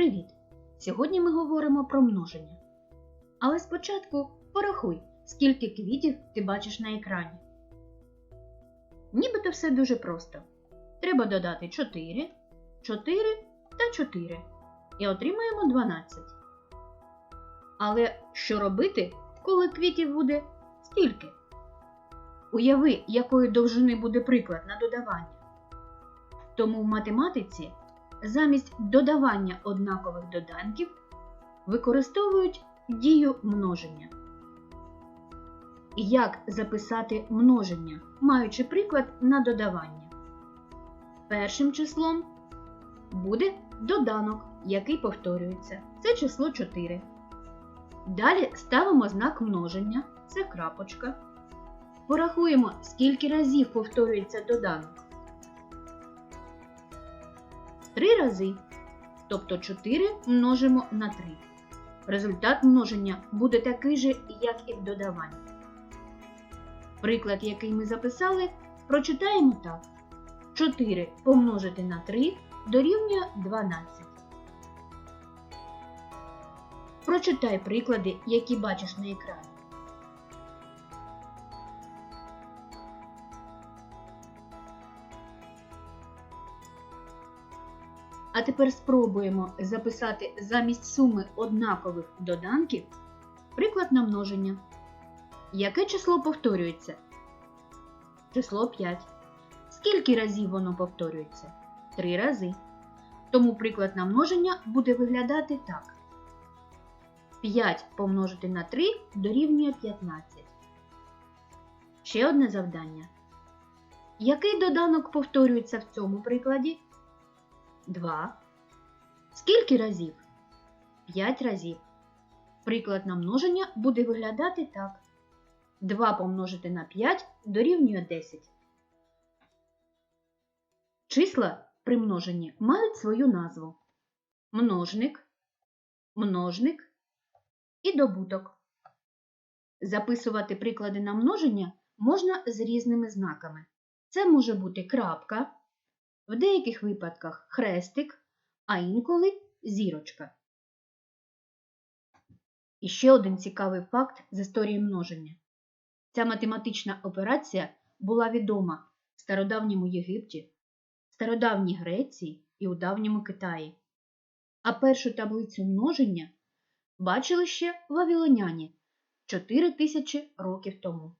Привіт! Сьогодні ми говоримо про множення. Але спочатку порахуй, скільки квітів ти бачиш на екрані. Нібито все дуже просто. Треба додати 4, 4 та 4 і отримаємо 12. Але що робити, коли квітів буде стільки? Уяви, якої довжини буде приклад на додавання. Тому в математиці замість додавання однакових доданків використовують дію множення. Як записати множення, маючи приклад на додавання? Першим числом буде доданок, який повторюється. Це число 4. Далі ставимо знак множення, це крапочка. Порахуємо, скільки разів повторюється доданок. Три рази, тобто 4 множимо на 3. Результат множення буде такий же, як і в додаванні. Приклад, який ми записали, прочитаємо так. 4 помножити на 3 дорівнює 12. Прочитай приклади, які бачиш на екрані. А тепер спробуємо записати замість суми однакових доданків приклад на множення. Яке число повторюється? Число 5. Скільки разів воно повторюється? 3 рази. Тому приклад на множення буде виглядати так. 5 помножити на 3 дорівнює 15. Ще одне завдання. Який доданок повторюється в цьому прикладі? 2. Скільки разів? 5 разів. Приклад на множення буде виглядати так. 2 помножити на 5 дорівнює 10. Числа при множенні мають свою назву. Множник, множник і добуток. Записувати приклади на множення можна з різними знаками. Це може бути крапка, в деяких випадках хрестик, а інколи зірочка. І ще один цікавий факт з історії множення. Ця математична операція була відома в стародавньому Єгипті, стародавній Греції і у давньому Китаї. А першу таблицю множення бачили ще вавілоняні 4 тисячі років тому.